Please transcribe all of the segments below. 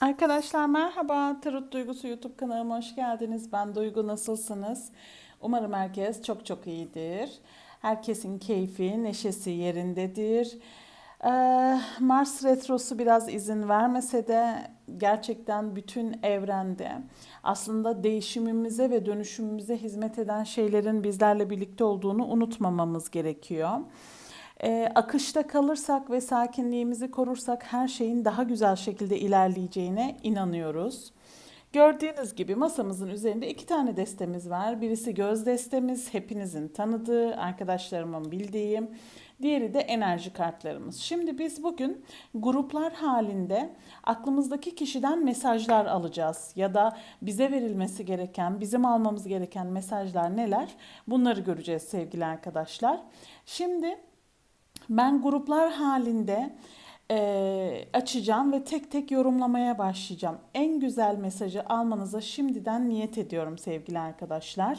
Arkadaşlar merhaba. Tarot Duygusu YouTube kanalıma hoş geldiniz. Ben Duygu nasılsınız? Umarım herkes çok çok iyidir. Herkesin keyfi, neşesi yerindedir. Ee, Mars retrosu biraz izin vermese de gerçekten bütün evrende aslında değişimimize ve dönüşümümüze hizmet eden şeylerin bizlerle birlikte olduğunu unutmamamız gerekiyor. Ee, akışta kalırsak ve sakinliğimizi korursak her şeyin daha güzel şekilde ilerleyeceğine inanıyoruz. Gördüğünüz gibi masamızın üzerinde iki tane destemiz var. Birisi göz destemiz, hepinizin tanıdığı, arkadaşlarımın bildiği. Diğeri de enerji kartlarımız. Şimdi biz bugün gruplar halinde aklımızdaki kişiden mesajlar alacağız ya da bize verilmesi gereken, bizim almamız gereken mesajlar neler? Bunları göreceğiz sevgili arkadaşlar. Şimdi ben gruplar halinde e, açacağım ve tek tek yorumlamaya başlayacağım. En güzel mesajı almanıza şimdiden niyet ediyorum sevgili arkadaşlar.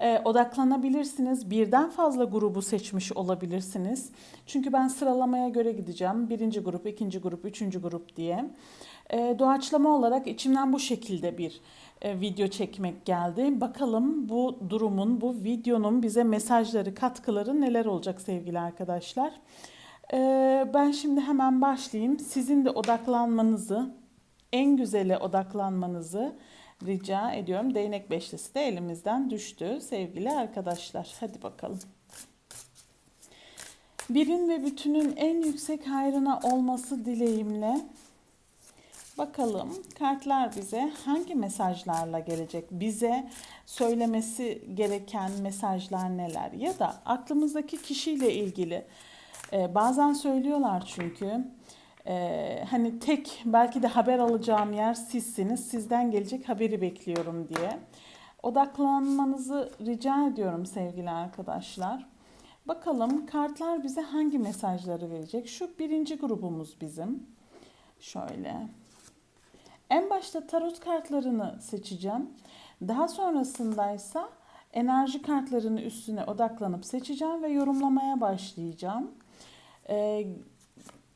E, odaklanabilirsiniz. Birden fazla grubu seçmiş olabilirsiniz. Çünkü ben sıralamaya göre gideceğim. Birinci grup, ikinci grup, üçüncü grup diye. E, doğaçlama olarak içimden bu şekilde bir e, video çekmek geldi. Bakalım bu durumun, bu videonun bize mesajları, katkıları neler olacak sevgili arkadaşlar. E, ben şimdi hemen başlayayım. Sizin de odaklanmanızı, en güzele odaklanmanızı rica ediyorum. Değnek beşlisi de elimizden düştü sevgili arkadaşlar. Hadi bakalım. Birin ve bütünün en yüksek hayrına olması dileğimle Bakalım kartlar bize hangi mesajlarla gelecek? Bize söylemesi gereken mesajlar neler? Ya da aklımızdaki kişiyle ilgili e, bazen söylüyorlar çünkü e, hani tek belki de haber alacağım yer sizsiniz. Sizden gelecek haberi bekliyorum diye. Odaklanmanızı rica ediyorum sevgili arkadaşlar. Bakalım kartlar bize hangi mesajları verecek? Şu birinci grubumuz bizim. Şöyle. En başta tarot kartlarını seçeceğim. Daha sonrasındaysa enerji kartlarını üstüne odaklanıp seçeceğim ve yorumlamaya başlayacağım. Ee,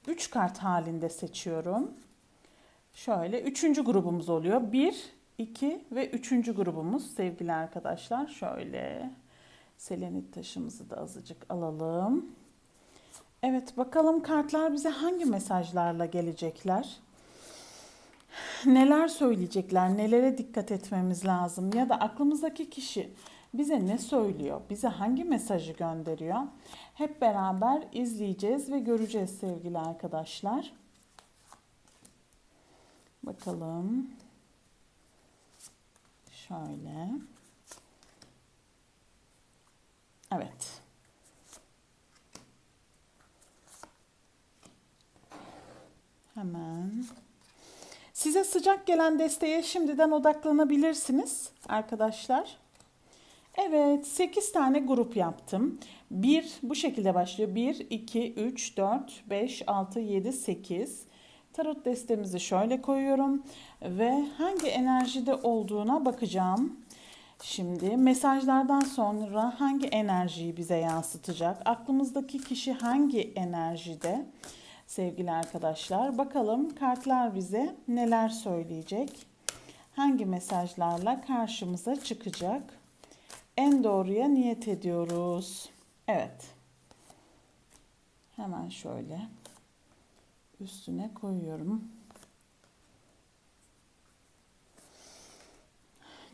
üç kart halinde seçiyorum. Şöyle üçüncü grubumuz oluyor. Bir, iki ve üçüncü grubumuz sevgili arkadaşlar. Şöyle selenit taşımızı da azıcık alalım. Evet bakalım kartlar bize hangi mesajlarla gelecekler? Neler söyleyecekler, nelere dikkat etmemiz lazım ya da aklımızdaki kişi bize ne söylüyor, bize hangi mesajı gönderiyor? Hep beraber izleyeceğiz ve göreceğiz sevgili arkadaşlar. Bakalım. Şöyle. Evet. Hemen Size sıcak gelen desteğe şimdiden odaklanabilirsiniz arkadaşlar. Evet 8 tane grup yaptım. 1 bu şekilde başlıyor. 1, 2, 3, 4, 5, 6, 7, 8. Tarot destemizi şöyle koyuyorum ve hangi enerjide olduğuna bakacağım. Şimdi mesajlardan sonra hangi enerjiyi bize yansıtacak? Aklımızdaki kişi hangi enerjide? Sevgili arkadaşlar. Bakalım kartlar bize neler söyleyecek? Hangi mesajlarla karşımıza çıkacak? En doğruya niyet ediyoruz. Evet. Hemen şöyle üstüne koyuyorum.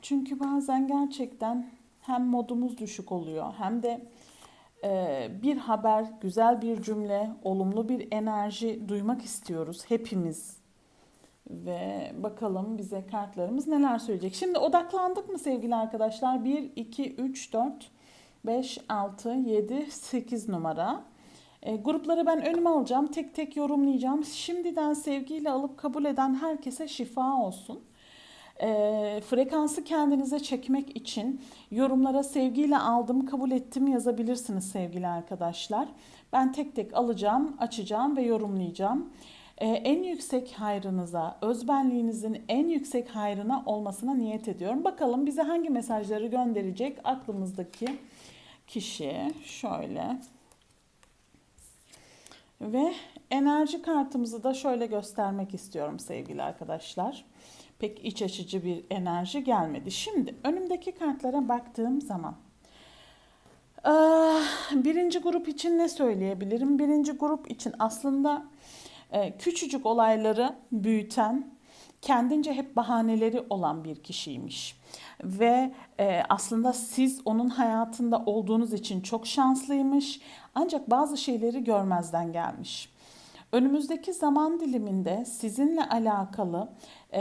Çünkü bazen gerçekten hem modumuz düşük oluyor hem de bir haber, güzel bir cümle, olumlu bir enerji duymak istiyoruz hepimiz. Ve bakalım bize kartlarımız neler söyleyecek. Şimdi odaklandık mı sevgili arkadaşlar? 1, 2, 3, 4, 5, 6, 7, 8 numara. E, grupları ben önüme alacağım. Tek tek yorumlayacağım. Şimdiden sevgiyle alıp kabul eden herkese şifa olsun e, frekansı kendinize çekmek için yorumlara sevgiyle aldım, kabul ettim yazabilirsiniz sevgili arkadaşlar. Ben tek tek alacağım, açacağım ve yorumlayacağım. Ee, en yüksek hayrınıza, özbenliğinizin en yüksek hayrına olmasına niyet ediyorum. Bakalım bize hangi mesajları gönderecek aklımızdaki kişi. Şöyle. Ve Enerji kartımızı da şöyle göstermek istiyorum sevgili arkadaşlar. Pek iç açıcı bir enerji gelmedi. Şimdi önümdeki kartlara baktığım zaman Ah, birinci grup için ne söyleyebilirim? Birinci grup için aslında e, küçücük olayları büyüten, kendince hep bahaneleri olan bir kişiymiş. Ve e, aslında siz onun hayatında olduğunuz için çok şanslıymış. Ancak bazı şeyleri görmezden gelmiş. Önümüzdeki zaman diliminde sizinle alakalı e,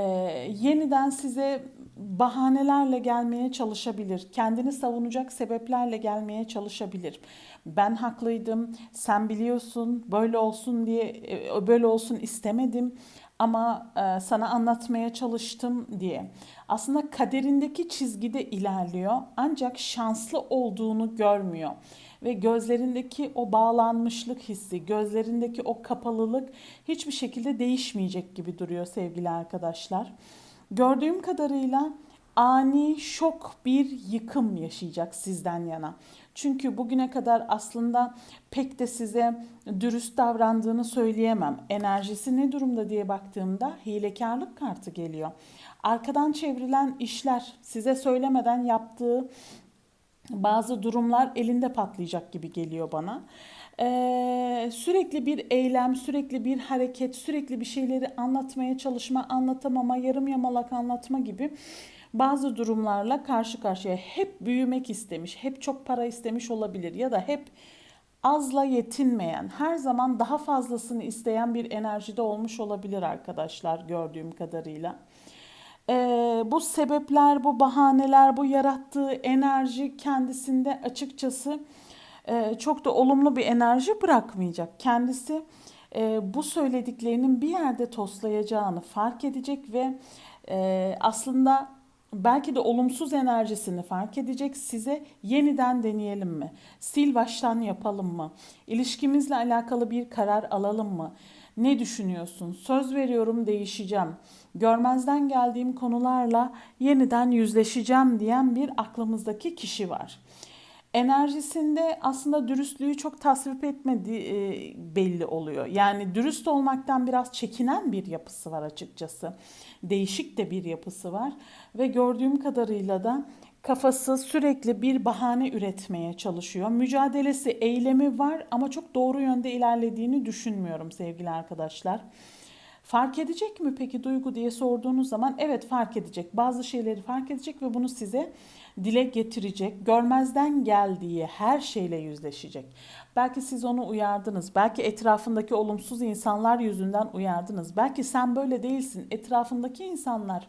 yeniden size bahanelerle gelmeye çalışabilir. Kendini savunacak sebeplerle gelmeye çalışabilir. Ben haklıydım, sen biliyorsun, böyle olsun diye e, böyle olsun istemedim ama e, sana anlatmaya çalıştım diye. Aslında kaderindeki çizgide ilerliyor ancak şanslı olduğunu görmüyor ve gözlerindeki o bağlanmışlık hissi, gözlerindeki o kapalılık hiçbir şekilde değişmeyecek gibi duruyor sevgili arkadaşlar. Gördüğüm kadarıyla ani şok bir yıkım yaşayacak sizden yana. Çünkü bugüne kadar aslında pek de size dürüst davrandığını söyleyemem. Enerjisi ne durumda diye baktığımda hilekarlık kartı geliyor. Arkadan çevrilen işler, size söylemeden yaptığı bazı durumlar elinde patlayacak gibi geliyor bana. Ee, sürekli bir eylem, sürekli bir hareket, sürekli bir şeyleri anlatmaya çalışma, anlatamama, yarım yamalak anlatma gibi bazı durumlarla karşı karşıya hep büyümek istemiş, hep çok para istemiş olabilir ya da hep azla yetinmeyen, her zaman daha fazlasını isteyen bir enerjide olmuş olabilir arkadaşlar gördüğüm kadarıyla. Ee, bu sebepler, bu bahaneler, bu yarattığı enerji kendisinde açıkçası e, çok da olumlu bir enerji bırakmayacak. Kendisi e, bu söylediklerinin bir yerde toslayacağını fark edecek ve e, aslında belki de olumsuz enerjisini fark edecek. Size yeniden deneyelim mi? Sil baştan yapalım mı? İlişkimizle alakalı bir karar alalım mı? Ne düşünüyorsun? Söz veriyorum değişeceğim. Görmezden geldiğim konularla yeniden yüzleşeceğim diyen bir aklımızdaki kişi var. Enerjisinde aslında dürüstlüğü çok tasvip etmediği e, belli oluyor. Yani dürüst olmaktan biraz çekinen bir yapısı var açıkçası. Değişik de bir yapısı var ve gördüğüm kadarıyla da kafası sürekli bir bahane üretmeye çalışıyor. Mücadelesi, eylemi var ama çok doğru yönde ilerlediğini düşünmüyorum sevgili arkadaşlar. Fark edecek mi peki duygu diye sorduğunuz zaman evet fark edecek. Bazı şeyleri fark edecek ve bunu size dile getirecek. Görmezden geldiği her şeyle yüzleşecek. Belki siz onu uyardınız. Belki etrafındaki olumsuz insanlar yüzünden uyardınız. Belki sen böyle değilsin. Etrafındaki insanlar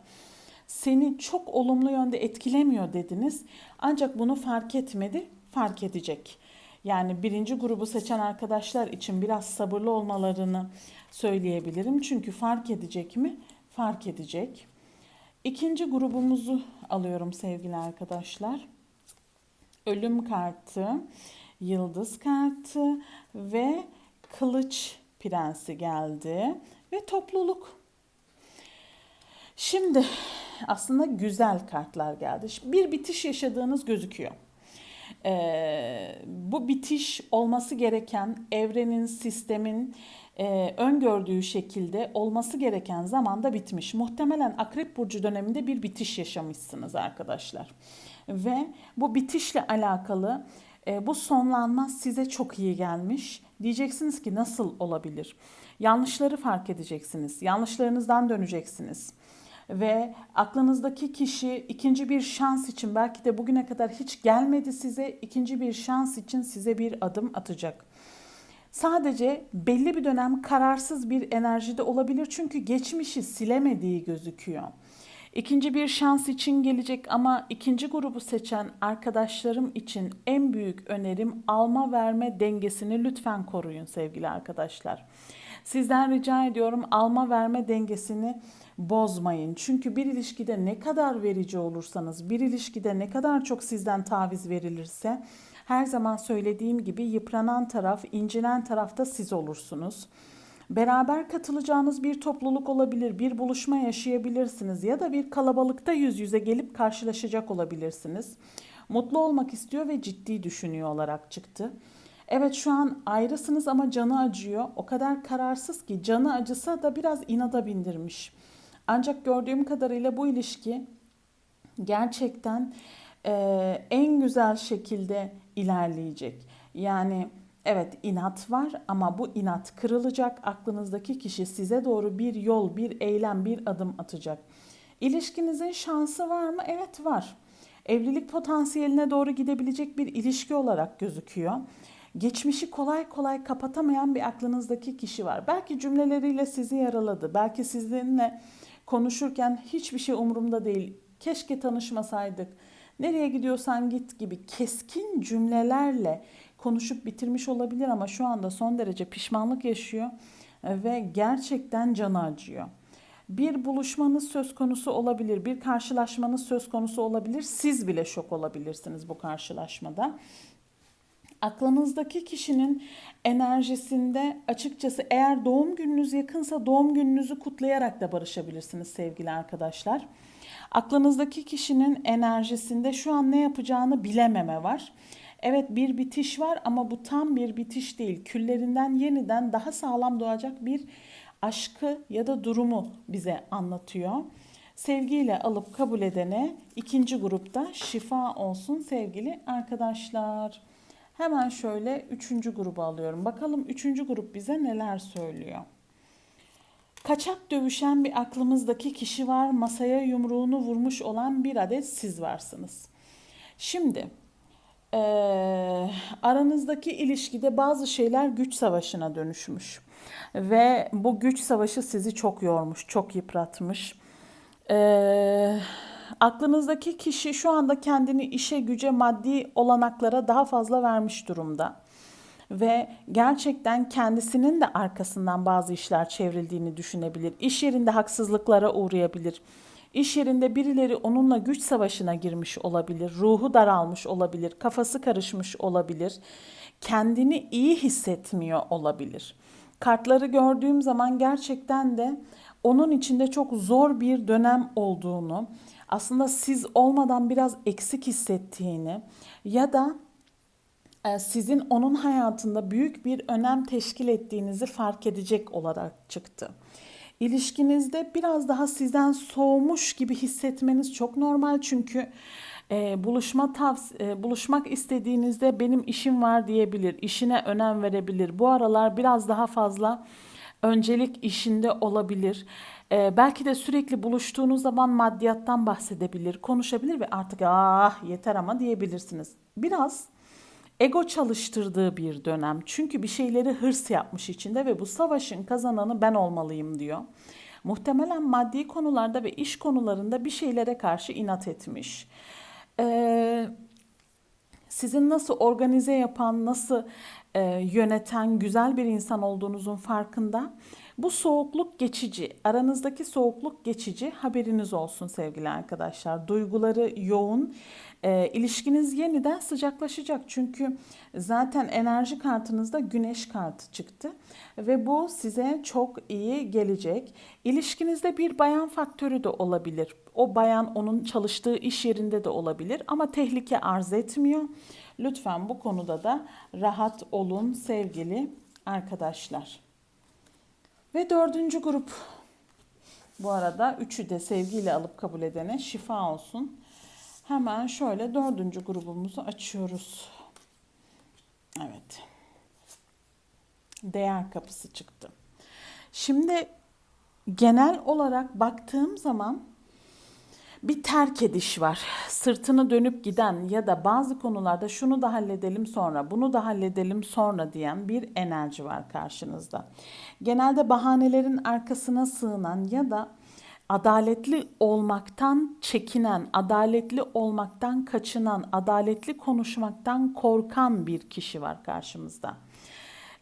seni çok olumlu yönde etkilemiyor dediniz. Ancak bunu fark etmedi, fark edecek. Yani birinci grubu seçen arkadaşlar için biraz sabırlı olmalarını söyleyebilirim. Çünkü fark edecek mi? Fark edecek. İkinci grubumuzu alıyorum sevgili arkadaşlar. Ölüm kartı, yıldız kartı ve kılıç prensi geldi ve topluluk. Şimdi aslında güzel kartlar geldi. Bir bitiş yaşadığınız gözüküyor. Ee, bu bitiş olması gereken evrenin, sistemin e, öngördüğü şekilde olması gereken zamanda bitmiş. Muhtemelen Akrep Burcu döneminde bir bitiş yaşamışsınız arkadaşlar. Ve bu bitişle alakalı e, bu sonlanma size çok iyi gelmiş. Diyeceksiniz ki nasıl olabilir? Yanlışları fark edeceksiniz. Yanlışlarınızdan döneceksiniz ve aklınızdaki kişi ikinci bir şans için belki de bugüne kadar hiç gelmedi size ikinci bir şans için size bir adım atacak. Sadece belli bir dönem kararsız bir enerjide olabilir çünkü geçmişi silemediği gözüküyor. İkinci bir şans için gelecek ama ikinci grubu seçen arkadaşlarım için en büyük önerim alma verme dengesini lütfen koruyun sevgili arkadaşlar. Sizden rica ediyorum alma verme dengesini bozmayın. Çünkü bir ilişkide ne kadar verici olursanız, bir ilişkide ne kadar çok sizden taviz verilirse her zaman söylediğim gibi yıpranan taraf, incinen tarafta siz olursunuz. Beraber katılacağınız bir topluluk olabilir, bir buluşma yaşayabilirsiniz ya da bir kalabalıkta yüz yüze gelip karşılaşacak olabilirsiniz. Mutlu olmak istiyor ve ciddi düşünüyor olarak çıktı. Evet şu an ayrısınız ama canı acıyor. O kadar kararsız ki canı acısa da biraz inada bindirmiş. Ancak gördüğüm kadarıyla bu ilişki gerçekten e, en güzel şekilde ilerleyecek. Yani evet inat var ama bu inat kırılacak. Aklınızdaki kişi size doğru bir yol, bir eylem, bir adım atacak. İlişkinizin şansı var mı? Evet var. Evlilik potansiyeline doğru gidebilecek bir ilişki olarak gözüküyor. Geçmişi kolay kolay kapatamayan bir aklınızdaki kişi var. Belki cümleleriyle sizi yaraladı. Belki sizinle konuşurken hiçbir şey umurumda değil. Keşke tanışmasaydık. Nereye gidiyorsan git gibi keskin cümlelerle konuşup bitirmiş olabilir ama şu anda son derece pişmanlık yaşıyor ve gerçekten canı acıyor. Bir buluşmanız söz konusu olabilir, bir karşılaşmanız söz konusu olabilir. Siz bile şok olabilirsiniz bu karşılaşmada. Aklınızdaki kişinin enerjisinde açıkçası eğer doğum gününüz yakınsa doğum gününüzü kutlayarak da barışabilirsiniz sevgili arkadaşlar. Aklınızdaki kişinin enerjisinde şu an ne yapacağını bilememe var. Evet bir bitiş var ama bu tam bir bitiş değil. Küllerinden yeniden daha sağlam doğacak bir aşkı ya da durumu bize anlatıyor. Sevgiyle alıp kabul edene ikinci grupta şifa olsun sevgili arkadaşlar. Hemen şöyle üçüncü grubu alıyorum. Bakalım üçüncü grup bize neler söylüyor. Kaçak dövüşen bir aklımızdaki kişi var. Masaya yumruğunu vurmuş olan bir adet siz varsınız. Şimdi e, aranızdaki ilişkide bazı şeyler güç savaşına dönüşmüş. Ve bu güç savaşı sizi çok yormuş, çok yıpratmış. Ee, aklınızdaki kişi şu anda kendini işe, güce, maddi olanaklara daha fazla vermiş durumda. Ve gerçekten kendisinin de arkasından bazı işler çevrildiğini düşünebilir. İş yerinde haksızlıklara uğrayabilir. İş yerinde birileri onunla güç savaşına girmiş olabilir. Ruhu daralmış olabilir. Kafası karışmış olabilir. Kendini iyi hissetmiyor olabilir. Kartları gördüğüm zaman gerçekten de onun içinde çok zor bir dönem olduğunu, aslında siz olmadan biraz eksik hissettiğini ya da e, sizin onun hayatında büyük bir önem teşkil ettiğinizi fark edecek olarak çıktı. İlişkinizde biraz daha sizden soğumuş gibi hissetmeniz çok normal çünkü e, buluşma tavs e, buluşmak istediğinizde benim işim var diyebilir, işine önem verebilir. Bu aralar biraz daha fazla öncelik işinde olabilir. E, belki de sürekli buluştuğunuz zaman maddiyattan bahsedebilir, konuşabilir ve artık ah yeter ama diyebilirsiniz. Biraz ego çalıştırdığı bir dönem. Çünkü bir şeyleri hırs yapmış içinde ve bu savaşın kazananı ben olmalıyım diyor. Muhtemelen maddi konularda ve iş konularında bir şeylere karşı inat etmiş. Ee, sizin nasıl organize yapan, nasıl e, yöneten güzel bir insan olduğunuzun farkında. Bu soğukluk geçici, aranızdaki soğukluk geçici haberiniz olsun sevgili arkadaşlar. Duyguları yoğun, e, ilişkiniz yeniden sıcaklaşacak. Çünkü zaten enerji kartınızda güneş kartı çıktı ve bu size çok iyi gelecek. İlişkinizde bir bayan faktörü de olabilir. O bayan onun çalıştığı iş yerinde de olabilir ama tehlike arz etmiyor. Lütfen bu konuda da rahat olun sevgili arkadaşlar. Ve dördüncü grup. Bu arada üçü de sevgiyle alıp kabul edene şifa olsun. Hemen şöyle dördüncü grubumuzu açıyoruz. Evet. Değer kapısı çıktı. Şimdi genel olarak baktığım zaman bir terk ediş var. Sırtını dönüp giden ya da bazı konularda şunu da halledelim sonra, bunu da halledelim sonra diyen bir enerji var karşınızda. Genelde bahanelerin arkasına sığınan ya da adaletli olmaktan çekinen, adaletli olmaktan kaçınan, adaletli konuşmaktan korkan bir kişi var karşımızda.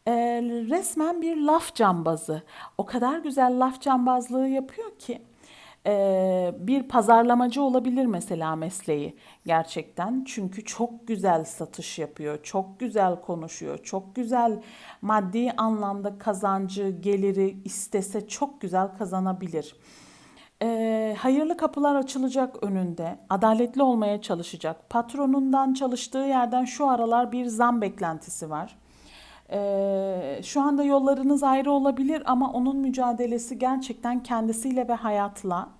Ee, resmen bir laf cambazı. O kadar güzel laf cambazlığı yapıyor ki ee, bir pazarlamacı olabilir mesela mesleği gerçekten. Çünkü çok güzel satış yapıyor, çok güzel konuşuyor, çok güzel maddi anlamda kazancı, geliri istese çok güzel kazanabilir. Ee, hayırlı kapılar açılacak önünde. Adaletli olmaya çalışacak. Patronundan çalıştığı yerden şu aralar bir zam beklentisi var. Ee, şu anda yollarınız ayrı olabilir ama onun mücadelesi gerçekten kendisiyle ve hayatla.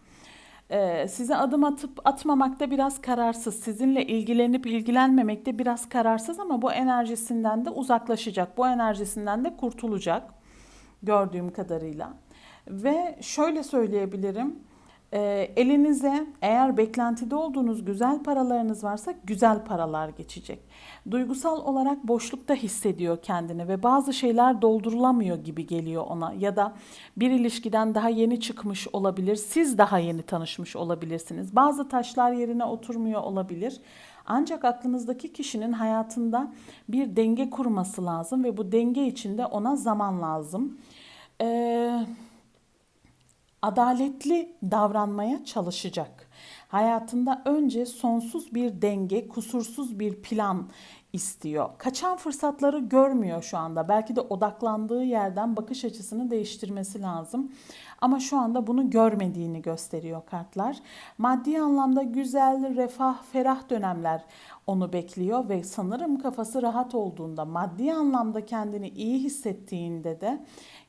Ee, size adım atıp atmamakta biraz kararsız, sizinle ilgilenip ilgilenmemekte biraz kararsız ama bu enerjisinden de uzaklaşacak, bu enerjisinden de kurtulacak gördüğüm kadarıyla. Ve şöyle söyleyebilirim, e, elinize eğer beklentide olduğunuz güzel paralarınız varsa güzel paralar geçecek. Duygusal olarak boşlukta hissediyor kendini ve bazı şeyler doldurulamıyor gibi geliyor ona ya da bir ilişkiden daha yeni çıkmış olabilir. Siz daha yeni tanışmış olabilirsiniz. Bazı taşlar yerine oturmuyor olabilir. Ancak aklınızdaki kişinin hayatında bir denge kurması lazım ve bu denge içinde ona zaman lazım. Eee adaletli davranmaya çalışacak. Hayatında önce sonsuz bir denge, kusursuz bir plan istiyor. Kaçan fırsatları görmüyor şu anda. Belki de odaklandığı yerden bakış açısını değiştirmesi lazım. Ama şu anda bunu görmediğini gösteriyor kartlar. Maddi anlamda güzel, refah, ferah dönemler onu bekliyor ve sanırım kafası rahat olduğunda, maddi anlamda kendini iyi hissettiğinde de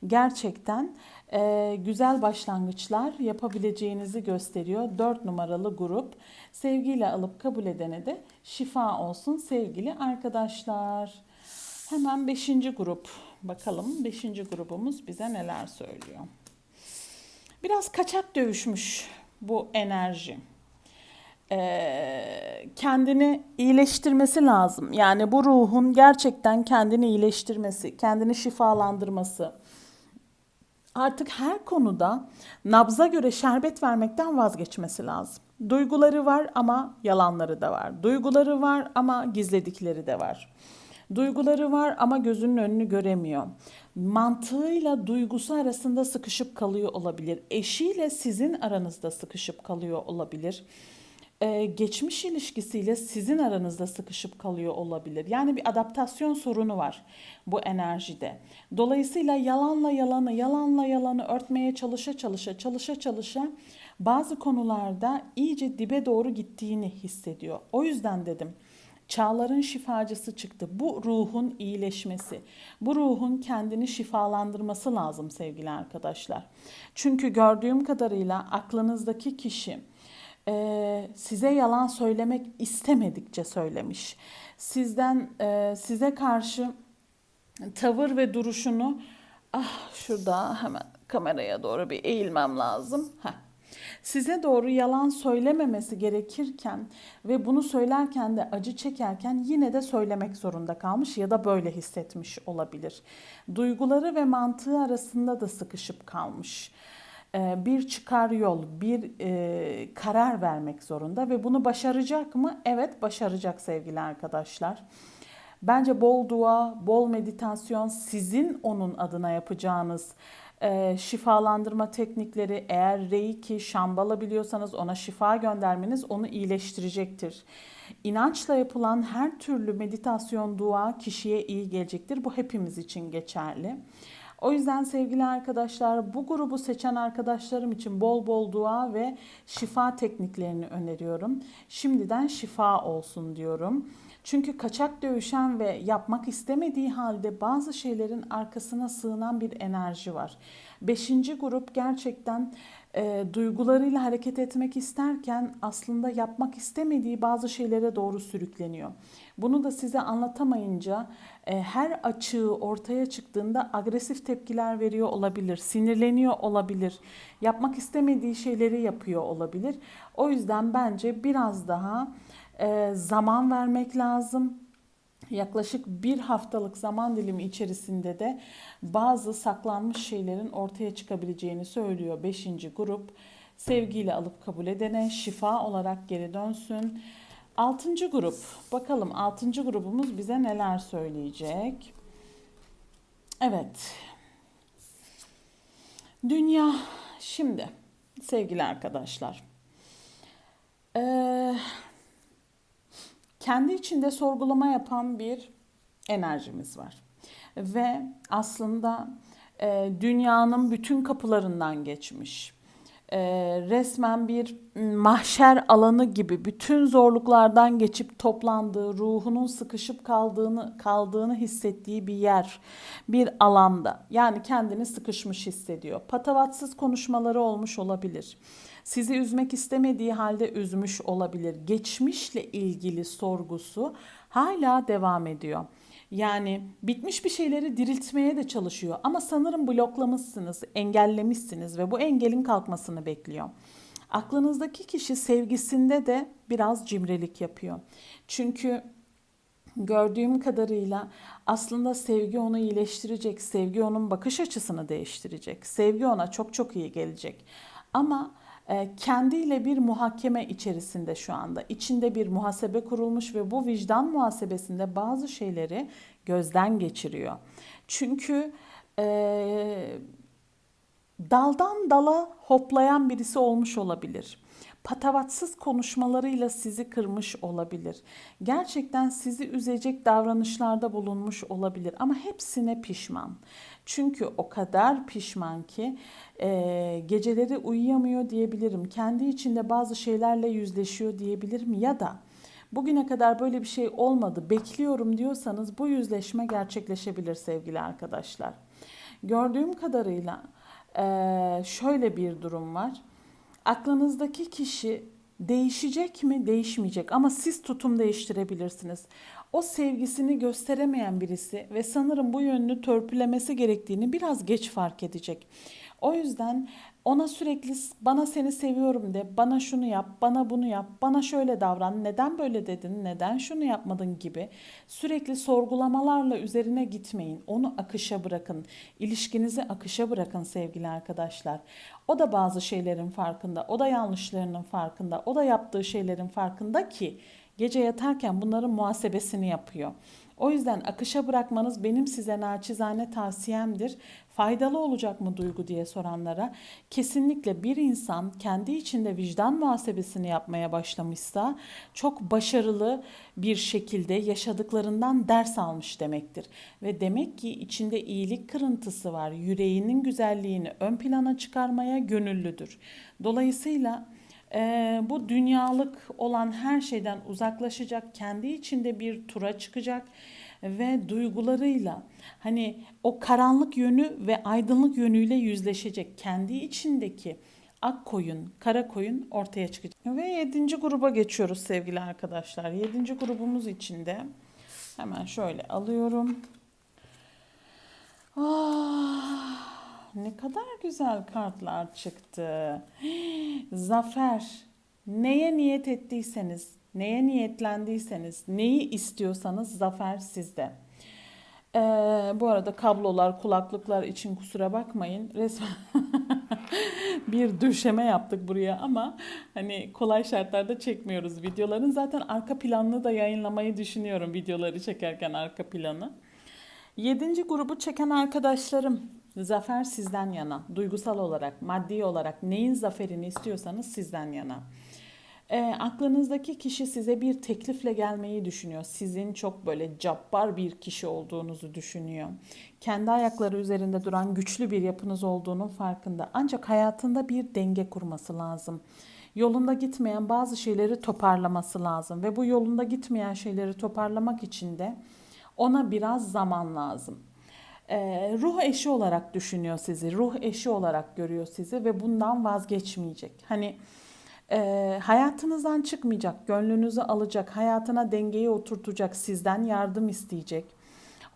gerçekten e, güzel başlangıçlar yapabileceğinizi gösteriyor. 4 numaralı grup sevgiyle alıp kabul edene de şifa olsun sevgili arkadaşlar. Hemen 5. grup bakalım 5. grubumuz bize neler söylüyor. Biraz kaçak dövüşmüş bu enerji. Ee, kendini iyileştirmesi lazım. Yani bu ruhun gerçekten kendini iyileştirmesi, kendini şifalandırması. Artık her konuda nabza göre şerbet vermekten vazgeçmesi lazım. Duyguları var ama yalanları da var. Duyguları var ama gizledikleri de var. Duyguları var ama gözünün önünü göremiyor. Mantığıyla duygusu arasında sıkışıp kalıyor olabilir. Eşiyle sizin aranızda sıkışıp kalıyor olabilir. Ee, geçmiş ilişkisiyle sizin aranızda sıkışıp kalıyor olabilir. Yani bir adaptasyon sorunu var bu enerjide. Dolayısıyla yalanla yalanı, yalanla yalanı örtmeye çalışa çalışa, çalışa çalışa bazı konularda iyice dibe doğru gittiğini hissediyor. O yüzden dedim çağların şifacısı çıktı. Bu ruhun iyileşmesi, bu ruhun kendini şifalandırması lazım sevgili arkadaşlar. Çünkü gördüğüm kadarıyla aklınızdaki kişi e, size yalan söylemek istemedikçe söylemiş. Sizden e, size karşı tavır ve duruşunu ah şurada hemen kameraya doğru bir eğilmem lazım. Heh size doğru yalan söylememesi gerekirken ve bunu söylerken de acı çekerken yine de söylemek zorunda kalmış ya da böyle hissetmiş olabilir. Duyguları ve mantığı arasında da sıkışıp kalmış bir çıkar yol, bir e, karar vermek zorunda ve bunu başaracak mı? Evet, başaracak sevgili arkadaşlar. Bence bol dua, bol meditasyon sizin onun adına yapacağınız e, şifalandırma teknikleri eğer reiki, şambala biliyorsanız ona şifa göndermeniz onu iyileştirecektir. İnançla yapılan her türlü meditasyon, dua kişiye iyi gelecektir. Bu hepimiz için geçerli. O yüzden sevgili arkadaşlar bu grubu seçen arkadaşlarım için bol bol dua ve şifa tekniklerini öneriyorum. Şimdiden şifa olsun diyorum. Çünkü kaçak dövüşen ve yapmak istemediği halde bazı şeylerin arkasına sığınan bir enerji var. Beşinci grup gerçekten e, duygularıyla hareket etmek isterken aslında yapmak istemediği bazı şeylere doğru sürükleniyor. Bunu da size anlatamayınca e, her açığı ortaya çıktığında agresif tepkiler veriyor olabilir, sinirleniyor olabilir, yapmak istemediği şeyleri yapıyor olabilir. O yüzden bence biraz daha e, zaman vermek lazım. Yaklaşık bir haftalık zaman dilimi içerisinde de bazı saklanmış şeylerin ortaya çıkabileceğini söylüyor 5. grup. Sevgiyle alıp kabul edene şifa olarak geri dönsün. Altıncı grup. Bakalım altıncı grubumuz bize neler söyleyecek. Evet. Dünya şimdi sevgili arkadaşlar. Ee, kendi içinde sorgulama yapan bir enerjimiz var. Ve aslında e, dünyanın bütün kapılarından geçmiş e, resmen bir mahşer alanı gibi bütün zorluklardan geçip toplandığı, ruhunun sıkışıp kaldığını kaldığını hissettiği bir yer, bir alanda. Yani kendini sıkışmış hissediyor. Patavatsız konuşmaları olmuş olabilir. Sizi üzmek istemediği halde üzmüş olabilir. Geçmişle ilgili sorgusu hala devam ediyor. Yani bitmiş bir şeyleri diriltmeye de çalışıyor ama sanırım bloklamışsınız, engellemişsiniz ve bu engelin kalkmasını bekliyor. Aklınızdaki kişi sevgisinde de biraz cimrilik yapıyor. Çünkü gördüğüm kadarıyla aslında sevgi onu iyileştirecek, sevgi onun bakış açısını değiştirecek, sevgi ona çok çok iyi gelecek. Ama kendiyle bir muhakeme içerisinde şu anda. İçinde bir muhasebe kurulmuş ve bu vicdan muhasebesinde bazı şeyleri gözden geçiriyor. Çünkü e, daldan dala hoplayan birisi olmuş olabilir. Patavatsız konuşmalarıyla sizi kırmış olabilir. Gerçekten sizi üzecek davranışlarda bulunmuş olabilir ama hepsine pişman. Çünkü o kadar pişman ki e, geceleri uyuyamıyor diyebilirim. Kendi içinde bazı şeylerle yüzleşiyor diyebilirim ya da bugüne kadar böyle bir şey olmadı bekliyorum diyorsanız bu yüzleşme gerçekleşebilir sevgili arkadaşlar. Gördüğüm kadarıyla e, şöyle bir durum var. Aklınızdaki kişi değişecek mi? Değişmeyecek ama siz tutum değiştirebilirsiniz. O sevgisini gösteremeyen birisi ve sanırım bu yönünü törpülemesi gerektiğini biraz geç fark edecek. O yüzden ona sürekli bana seni seviyorum de, bana şunu yap, bana bunu yap, bana şöyle davran, neden böyle dedin, neden şunu yapmadın gibi sürekli sorgulamalarla üzerine gitmeyin. Onu akışa bırakın. İlişkinizi akışa bırakın sevgili arkadaşlar. O da bazı şeylerin farkında, o da yanlışlarının farkında, o da yaptığı şeylerin farkında ki gece yatarken bunların muhasebesini yapıyor. O yüzden akışa bırakmanız benim size naçizane tavsiyemdir. Faydalı olacak mı duygu diye soranlara kesinlikle bir insan kendi içinde vicdan muhasebesini yapmaya başlamışsa çok başarılı bir şekilde yaşadıklarından ders almış demektir. Ve demek ki içinde iyilik kırıntısı var. Yüreğinin güzelliğini ön plana çıkarmaya gönüllüdür. Dolayısıyla e, bu dünyalık olan her şeyden uzaklaşacak, kendi içinde bir tura çıkacak ve duygularıyla hani o karanlık yönü ve aydınlık yönüyle yüzleşecek. Kendi içindeki ak koyun, kara koyun ortaya çıkacak. Ve yedinci gruba geçiyoruz sevgili arkadaşlar. Yedinci grubumuz içinde hemen şöyle alıyorum. Ah, ne kadar güzel kartlar çıktı. Zafer. Neye niyet ettiyseniz, neye niyetlendiyseniz, neyi istiyorsanız zafer sizde. Ee, bu arada kablolar, kulaklıklar için kusura bakmayın. Resmen bir döşeme yaptık buraya ama hani kolay şartlarda çekmiyoruz videoların. Zaten arka planını da yayınlamayı düşünüyorum videoları çekerken arka planı. Yedinci grubu çeken arkadaşlarım zafer sizden yana. Duygusal olarak, maddi olarak neyin zaferini istiyorsanız sizden yana. E, aklınızdaki kişi size bir teklifle gelmeyi düşünüyor. Sizin çok böyle cabbar bir kişi olduğunuzu düşünüyor. Kendi ayakları üzerinde duran güçlü bir yapınız olduğunun farkında. Ancak hayatında bir denge kurması lazım. Yolunda gitmeyen bazı şeyleri toparlaması lazım ve bu yolunda gitmeyen şeyleri toparlamak için de ona biraz zaman lazım. Ee, ruh eşi olarak düşünüyor sizi, ruh eşi olarak görüyor sizi ve bundan vazgeçmeyecek. Hani e, hayatınızdan çıkmayacak, gönlünüzü alacak, hayatına dengeyi oturtacak, sizden yardım isteyecek.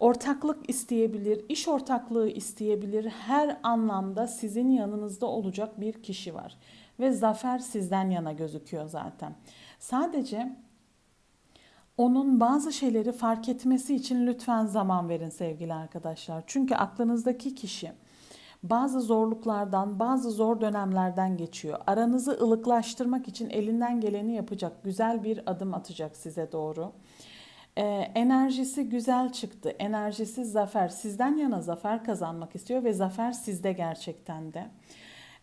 Ortaklık isteyebilir, iş ortaklığı isteyebilir. Her anlamda sizin yanınızda olacak bir kişi var. Ve zafer sizden yana gözüküyor zaten. Sadece onun bazı şeyleri fark etmesi için lütfen zaman verin sevgili arkadaşlar. Çünkü aklınızdaki kişi bazı zorluklardan, bazı zor dönemlerden geçiyor. Aranızı ılıklaştırmak için elinden geleni yapacak, güzel bir adım atacak size doğru. Ee, enerjisi güzel çıktı. Enerjisi zafer. Sizden yana zafer kazanmak istiyor ve zafer sizde gerçekten de.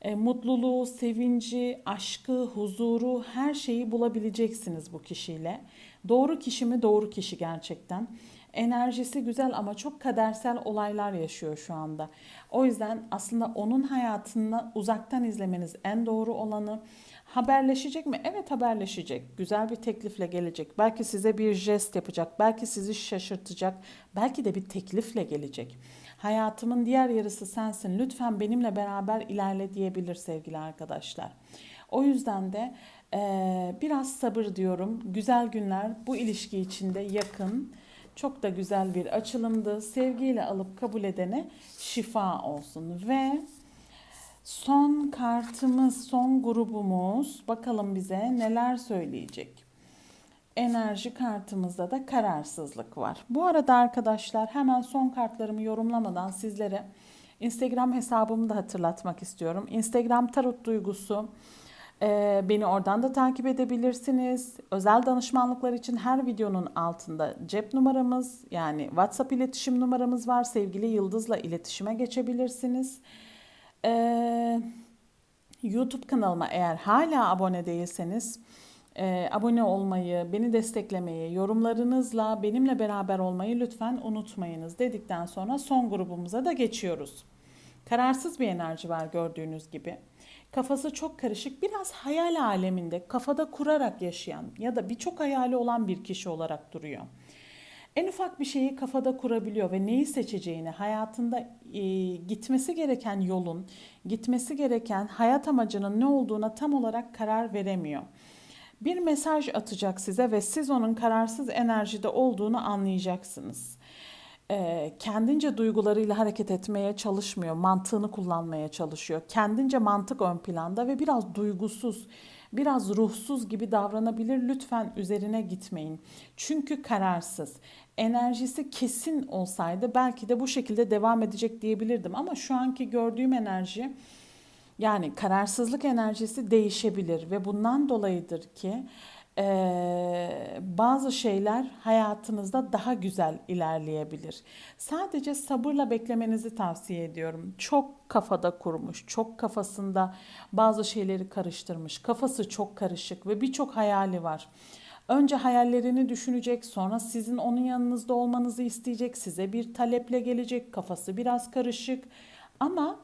E, mutluluğu, sevinci, aşkı, huzuru her şeyi bulabileceksiniz bu kişiyle. Doğru kişi mi? Doğru kişi gerçekten. Enerjisi güzel ama çok kadersel olaylar yaşıyor şu anda. O yüzden aslında onun hayatını uzaktan izlemeniz en doğru olanı. Haberleşecek mi? Evet haberleşecek. Güzel bir teklifle gelecek. Belki size bir jest yapacak. Belki sizi şaşırtacak. Belki de bir teklifle gelecek. Hayatımın diğer yarısı sensin. Lütfen benimle beraber ilerle diyebilir sevgili arkadaşlar. O yüzden de eee, biraz sabır diyorum. Güzel günler bu ilişki içinde yakın. Çok da güzel bir açılımdı. Sevgiyle alıp kabul edene şifa olsun. Ve son kartımız, son grubumuz bakalım bize neler söyleyecek. Enerji kartımızda da kararsızlık var. Bu arada arkadaşlar hemen son kartlarımı yorumlamadan sizlere Instagram hesabımı da hatırlatmak istiyorum. Instagram tarot duygusu. Ee, beni oradan da takip edebilirsiniz. Özel danışmanlıklar için her videonun altında cep numaramız yani WhatsApp iletişim numaramız var. Sevgili Yıldız'la iletişime geçebilirsiniz. Ee, YouTube kanalıma eğer hala abone değilseniz e, abone olmayı, beni desteklemeyi, yorumlarınızla benimle beraber olmayı lütfen unutmayınız dedikten sonra son grubumuza da geçiyoruz. Kararsız bir enerji var gördüğünüz gibi. Kafası çok karışık, biraz hayal aleminde kafada kurarak yaşayan ya da birçok hayali olan bir kişi olarak duruyor. En ufak bir şeyi kafada kurabiliyor ve neyi seçeceğini, hayatında e, gitmesi gereken yolun, gitmesi gereken hayat amacının ne olduğuna tam olarak karar veremiyor. Bir mesaj atacak size ve siz onun kararsız enerjide olduğunu anlayacaksınız. Kendince duygularıyla hareket etmeye çalışmıyor, mantığını kullanmaya çalışıyor. Kendince mantık ön planda ve biraz duygusuz, biraz ruhsuz gibi davranabilir. Lütfen üzerine gitmeyin. Çünkü kararsız. Enerjisi kesin olsaydı belki de bu şekilde devam edecek diyebilirdim ama şu anki gördüğüm enerji yani kararsızlık enerjisi değişebilir ve bundan dolayıdır ki eee, bazı şeyler hayatınızda daha güzel ilerleyebilir. Sadece sabırla beklemenizi tavsiye ediyorum. Çok kafada kurmuş, çok kafasında bazı şeyleri karıştırmış, kafası çok karışık ve birçok hayali var. Önce hayallerini düşünecek, sonra sizin onun yanınızda olmanızı isteyecek, size bir taleple gelecek, kafası biraz karışık ama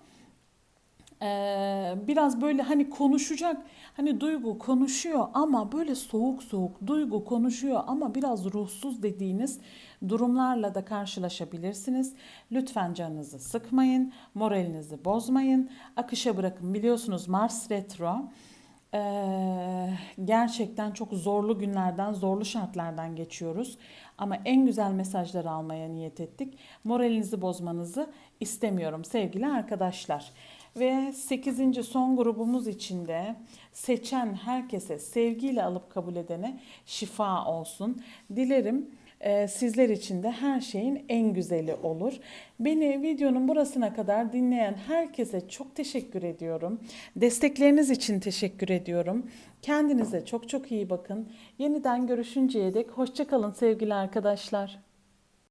ee, biraz böyle hani konuşacak hani duygu konuşuyor ama böyle soğuk soğuk duygu konuşuyor ama biraz ruhsuz dediğiniz durumlarla da karşılaşabilirsiniz. Lütfen canınızı sıkmayın, moralinizi bozmayın, akışa bırakın. Biliyorsunuz Mars retro ee, gerçekten çok zorlu günlerden, zorlu şartlardan geçiyoruz. Ama en güzel mesajları almaya niyet ettik. Moralinizi bozmanızı istemiyorum sevgili arkadaşlar. Ve 8. son grubumuz içinde seçen herkese sevgiyle alıp kabul edene şifa olsun. Dilerim e, sizler için de her şeyin en güzeli olur. Beni videonun burasına kadar dinleyen herkese çok teşekkür ediyorum. Destekleriniz için teşekkür ediyorum. Kendinize çok çok iyi bakın. Yeniden görüşünceye dek hoşçakalın sevgili arkadaşlar.